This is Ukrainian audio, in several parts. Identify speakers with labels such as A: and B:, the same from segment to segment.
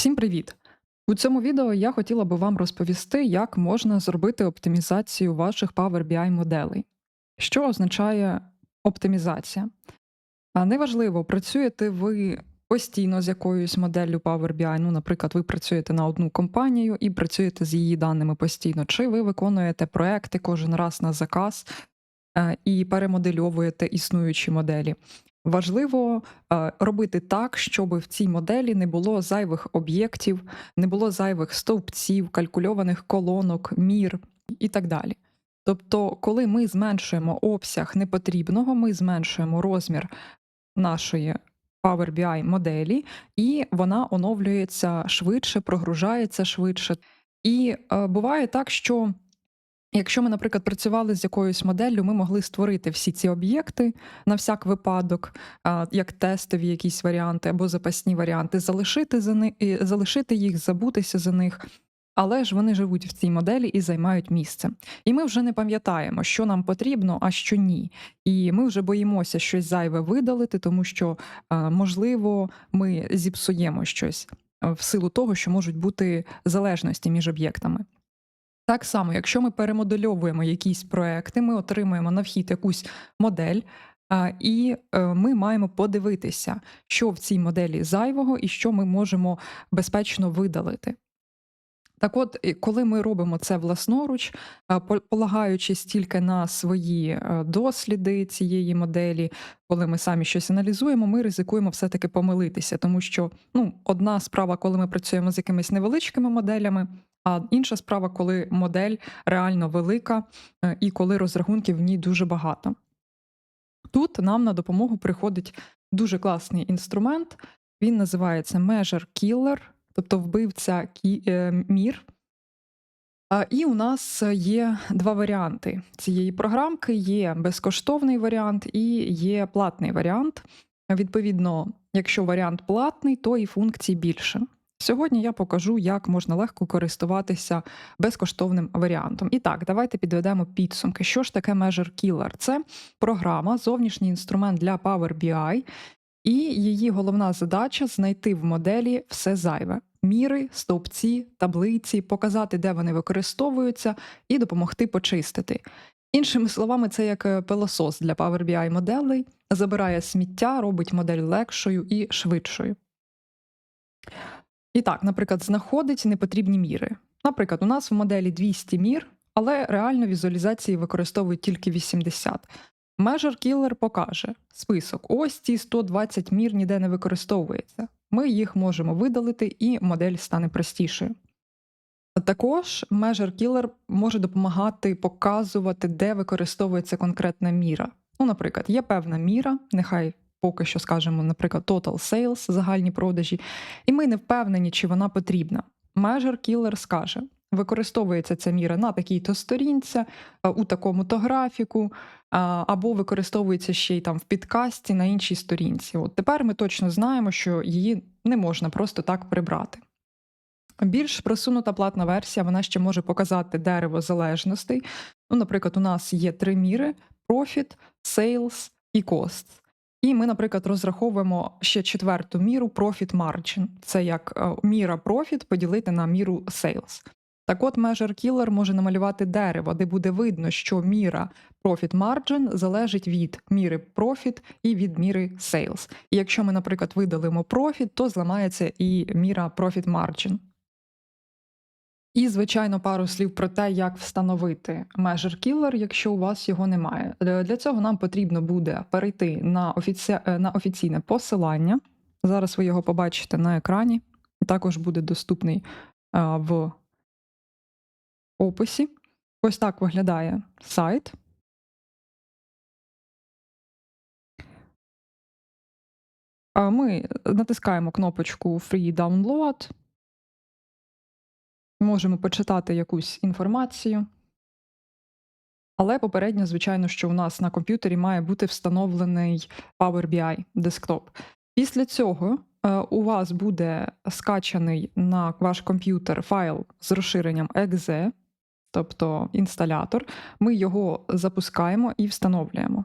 A: Всім привіт! У цьому відео я хотіла би вам розповісти, як можна зробити оптимізацію ваших Power BI моделей. Що означає оптимізація? А Неважливо, працюєте ви постійно з якоюсь моделлю Power BI, ну, наприклад, ви працюєте на одну компанію і працюєте з її даними постійно, чи ви виконуєте проекти кожен раз на заказ е, і перемодельовуєте існуючі моделі. Важливо е, робити так, щоб в цій моделі не було зайвих об'єктів, не було зайвих стовпців, калькульованих колонок, мір і так далі. Тобто, коли ми зменшуємо обсяг непотрібного, ми зменшуємо розмір нашої Power BI моделі, і вона оновлюється швидше, прогружається швидше. І е, буває так, що Якщо ми, наприклад, працювали з якоюсь моделлю, ми могли створити всі ці об'єкти на всяк випадок, як тестові якісь варіанти або запасні варіанти, залишити за них, залишити їх, забутися за них. Але ж вони живуть в цій моделі і займають місце. І ми вже не пам'ятаємо, що нам потрібно, а що ні. І ми вже боїмося щось зайве видалити, тому що, можливо, ми зіпсуємо щось в силу того, що можуть бути залежності між об'єктами. Так само, якщо ми перемодельовуємо якісь проекти, ми отримуємо на вхід якусь модель, і е, ми маємо подивитися, що в цій моделі зайвого і що ми можемо безпечно видалити. Так от, коли ми робимо це власноруч, полагаючись тільки на свої е, досліди цієї моделі, коли ми самі щось аналізуємо, ми ризикуємо все-таки помилитися, тому що ну, одна справа, коли ми працюємо з якимись невеличкими моделями, а інша справа, коли модель реально велика е, і коли розрахунків в ній дуже багато. Тут нам на допомогу приходить дуже класний інструмент, він називається Measure Killer, тобто вбивця е, мір. І у нас є два варіанти цієї програмки: є безкоштовний варіант і є платний варіант. Відповідно, якщо варіант платний, то і функцій більше. Сьогодні я покажу, як можна легко користуватися безкоштовним варіантом. І так, давайте підведемо підсумки. Що ж таке Measure Killer? Це програма, зовнішній інструмент для Power BI, і її головна задача знайти в моделі все зайве. Міри, стовпці, таблиці, показати, де вони використовуються, і допомогти почистити. Іншими словами, це як е, пилосос для Power BI моделей, забирає сміття, робить модель легшою і швидшою. І так, наприклад, знаходить непотрібні міри. Наприклад, у нас в моделі 200 мір, але реально візуалізації використовують тільки 80. Measure Killer покаже список: ось ці 120 мір ніде не використовується. Ми їх можемо видалити, і модель стане простішою. Також Measure Killer може допомагати показувати, де використовується конкретна міра. Ну, наприклад, є певна міра, нехай поки що скажемо, наприклад, Total Sales, загальні продажі, і ми не впевнені, чи вона потрібна. Measure Killer скаже: використовується ця міра на такій-то сторінці, у такому-то графіку, або використовується ще й там в підкасті на іншій сторінці. От тепер ми точно знаємо, що її не можна просто так прибрати. Більш просунута платна версія, вона ще може показати дерево залежностей. Ну, Наприклад, у нас є три міри: Profit, Sales і Costs. І ми, наприклад, розраховуємо ще четверту міру Profit Margin. Це як е, міра Profit поділити на міру Sales. Так от Measure Killer може намалювати дерево, де буде видно, що міра Profit Margin залежить від міри Profit і від міри Sales. І якщо ми, наприклад, видалимо Profit, то зламається і міра Profit Margin. І, звичайно, пару слів про те, як встановити Measure Killer, якщо у вас його немає. Е, для цього нам потрібно буде перейти на офіці... Е, на офіційне посилання. Зараз ви його побачите на екрані, також буде доступний а, в описі. Ось так виглядає сайт. Ми натискаємо кнопочку Free Download. Можемо почитати якусь інформацію. Але попередньо, звичайно, що у нас на комп'ютері має бути встановлений Power BI Desktop. Після цього е, у вас буде скачаний на ваш комп'ютер файл з розширенням .exe, тобто інсталятор. Ми його запускаємо і встановлюємо.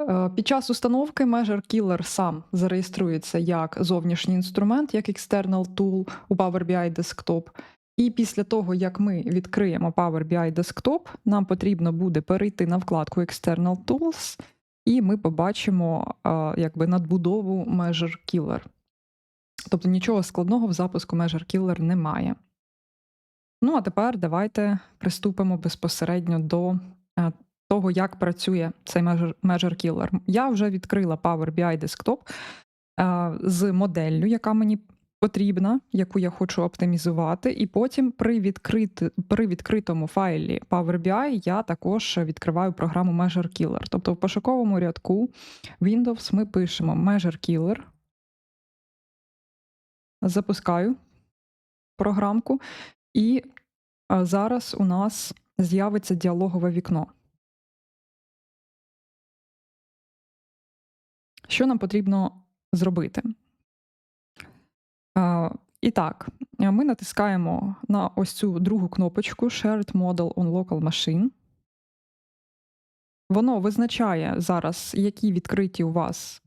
A: Е, Під час установки Measure Killer сам зареєструється як зовнішній інструмент, як external tool у Power BI Desktop. І після того, як ми відкриємо Power BI Desktop, нам потрібно буде перейти на вкладку External Tools, і ми побачимо якби надбудову Measure Killer. Тобто нічого складного в запуску Measure Killer немає. Ну, а тепер давайте приступимо безпосередньо до е, того, як працює цей Measure Killer. Я вже відкрила Power BI Desktop е, з моделлю, яка мені потрібна, яку я хочу оптимізувати, і потім при, відкрити, при відкритому файлі Power BI я також відкриваю програму Measure Killer. Тобто в пошуковому рядку Windows ми пишемо Measure Killer, запускаю програмку, і зараз у нас з'явиться діалогове вікно. Що нам потрібно зробити? І так, ми натискаємо на ось цю другу кнопочку Shared Model on Local Machine. Воно визначає зараз, які відкриті у вас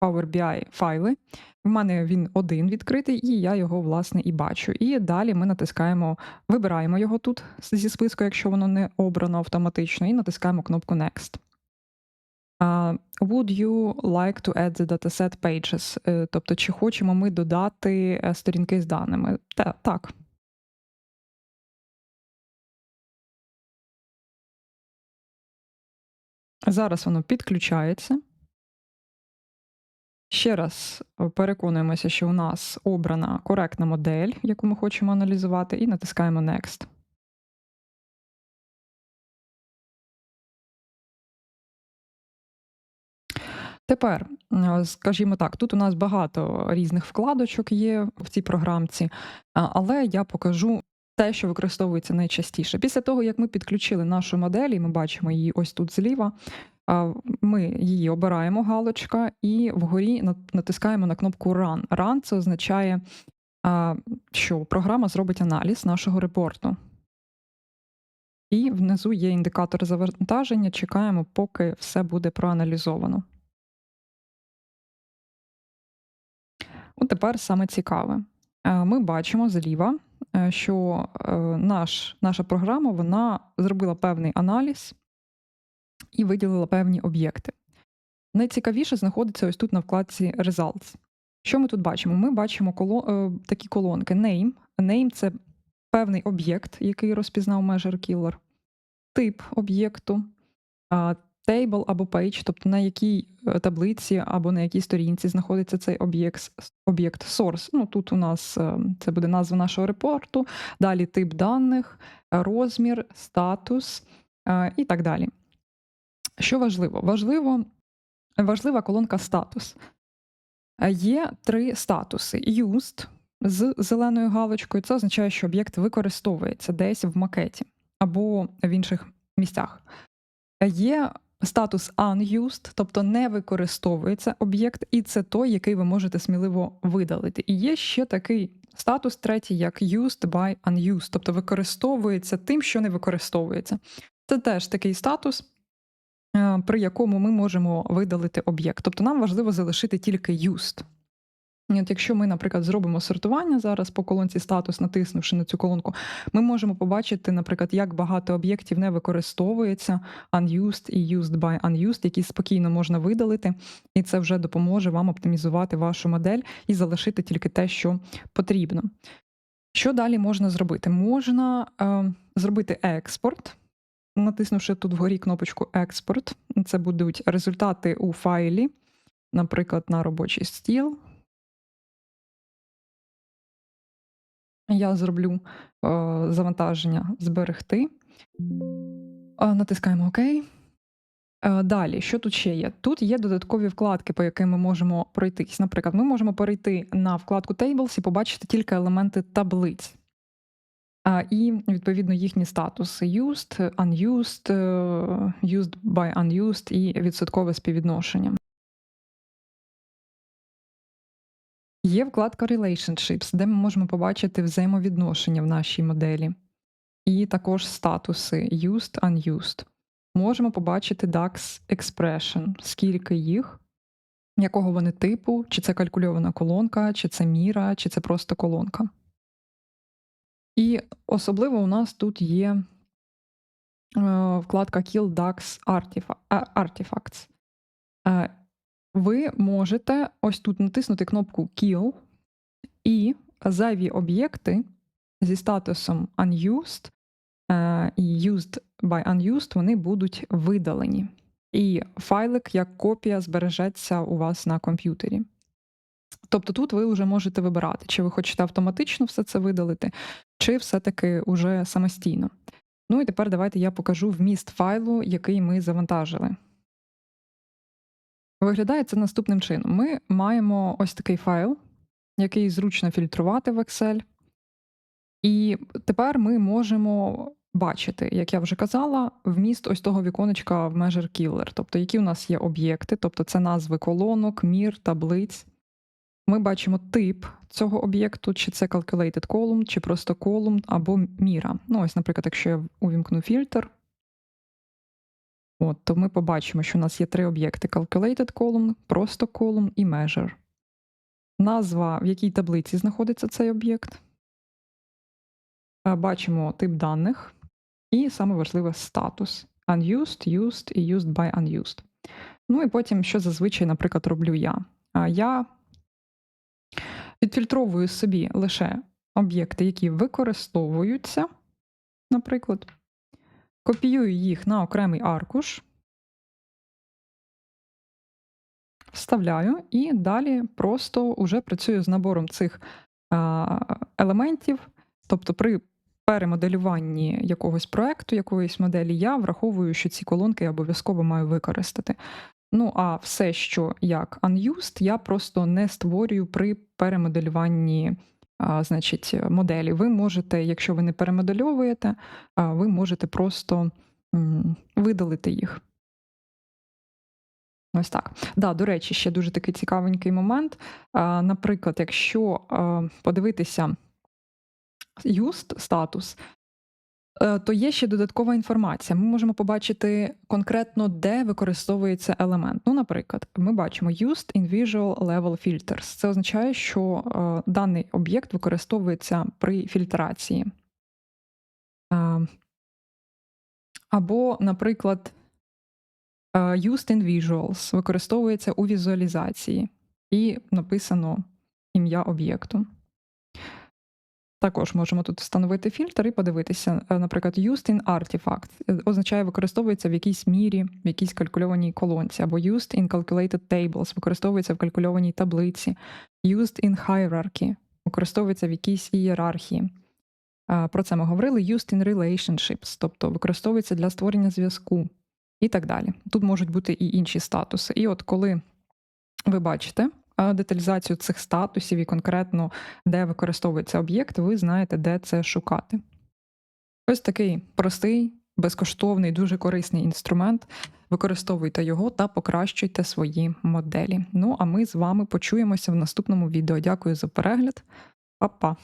A: Power BI файли. В мене він один відкритий, і я його, власне, і бачу. І далі ми натискаємо, вибираємо його тут зі списку, якщо воно не обрано автоматично, і натискаємо кнопку Next. Would you like to add the dataset pages? Е, Тобто, чи хочемо ми додати е, сторінки з даними? Та, так. Зараз воно підключається. Ще раз е, переконуємося, що у нас обрана коректна модель, яку ми хочемо аналізувати, і натискаємо Next. Тепер, е, скажімо так, тут у нас багато різних вкладочок є в цій програмці, але я покажу те, що використовується найчастіше. Після того, як ми підключили нашу модель, і ми бачимо її ось тут зліва, ми її обираємо галочка і вгорі натискаємо на кнопку Run. Run це означає, що програма зробить аналіз нашого репорту. І внизу є індикатор завантаження. Чекаємо, поки все буде проаналізовано. От тепер саме цікаве. Е, Ми бачимо зліва, е, що е, наш, наша програма вона зробила певний аналіз і виділила певні об'єкти. Найцікавіше знаходиться ось тут на вкладці Results. Що ми тут бачимо? Ми бачимо коло, такі колонки Name. Name це певний об'єкт, який розпізнав Measure Killer, тип об'єкту, table або page, тобто на якій е, таблиці або на якій сторінці знаходиться цей об'єкт об'єкт source. Ну тут у нас е, це буде назва нашого репорту, далі тип даних, розмір, статус е, і так далі. Що важливо? Важливо важлива колонка статус. Є три статуси: used з зеленою галочкою. Це означає, що об'єкт використовується десь в макеті або в інших місцях. Є статус unused, тобто не використовується об'єкт, і це той, який ви можете сміливо видалити. І є ще такий статус третій, як used by unused, тобто використовується тим, що не використовується. Це теж такий статус, е, при якому ми можемо видалити об'єкт. Тобто нам важливо залишити тільки used. От якщо ми, наприклад, зробимо сортування зараз по колонці статус, натиснувши на цю колонку, ми можемо побачити, наприклад, як багато об'єктів не використовується unused і used by unused, які спокійно можна видалити, і це вже допоможе вам оптимізувати вашу модель і залишити тільки те, що потрібно. Що далі можна зробити? Можна е, зробити експорт, натиснувши тут вгорі кнопочку експорт. Це будуть результати у файлі, наприклад, на робочий стіл. Я зроблю е, завантаження зберегти. Е, натискаємо ОК. Е, далі, що тут ще є? Тут є додаткові вкладки, по яким ми можемо пройтись. Наприклад, ми можемо перейти на вкладку Tables і побачити тільки елементи таблиць. І, відповідно, їхні статуси used, unused, used by unused і відсоткове співвідношення. Є вкладка Relationships, де ми можемо побачити взаємовідношення в нашій моделі, і також статуси used, unused. можемо побачити DAX Expression, скільки їх, якого вони типу, чи це калькульована колонка, чи це міра, чи це просто колонка. І особливо у нас тут є е, вкладка Kill DAX Artifacts. Ви можете ось тут натиснути кнопку Kill, і зайві об'єкти зі статусом Unused е, і Used by Unused вони будуть видалені. І файлик як копія збережеться у вас на комп'ютері. Тобто тут ви вже можете вибирати, чи ви хочете автоматично все це видалити, чи все-таки уже самостійно. Ну і тепер давайте я покажу вміст файлу, який ми завантажили. Виглядає це наступним чином. Ми маємо ось такий файл, який зручно фільтрувати в Excel. І тепер ми можемо бачити, як я вже казала, вміст ось того віконечка в Measure Killer, тобто які у нас є об'єкти, тобто це назви колонок, мір, таблиць. Ми бачимо тип цього об'єкту, чи це calculated column, чи просто column або міра. Ну, ось, наприклад, якщо я увімкну фільтр, от, то ми побачимо, що у нас є три об'єкти: calculated column, просто column і measure. Назва, в якій таблиці знаходиться цей об'єкт. Е, Бачимо тип даних, і саме важливе статус: unused, used і used by unused. Ну і потім, що зазвичай, наприклад, роблю я. Я відфільтровую собі лише об'єкти, які використовуються, наприклад, копіюю їх на окремий аркуш, вставляю і далі просто уже працюю з набором цих елементів. Тобто, при перемоделюванні якогось проекту, якоїсь моделі, я враховую, що ці колонки я обов'язково маю використати. Ну, а все, що як unused, я просто не створюю при перемоделюванні значить, моделі. Ви можете, якщо ви не перемодельовуєте, ви можете просто видалити їх. Ось так. Да, до речі, ще дуже такий цікавенький момент. Наприклад, якщо подивитися юст статус, то є ще додаткова інформація. Ми можемо побачити конкретно, де використовується елемент. Ну, наприклад, ми бачимо used in visual level filters. Це означає, що е, даний об'єкт використовується при фільтрації. Е, Або, наприклад, е, used in visuals використовується у візуалізації, і написано ім'я об'єкту. Також можемо тут встановити фільтр і подивитися, е, наприклад, used in artifact е, означає використовується в якійсь мірі, в якійсь калькульованій колонці, або used in calculated tables використовується в калькульованій таблиці, used in hierarchy використовується в якійсь ієрархії. Е, Про це ми говорили. Used in relationships, тобто використовується для створення зв'язку і так далі. Тут можуть бути і інші статуси. І от коли ви бачите деталізацію цих статусів і конкретно де використовується об'єкт, ви знаєте, де це шукати. Ось такий простий, безкоштовний, дуже корисний інструмент. Використовуйте його та покращуйте свої моделі. Ну а ми з вами почуємося в наступному відео. Дякую за перегляд. Па-па!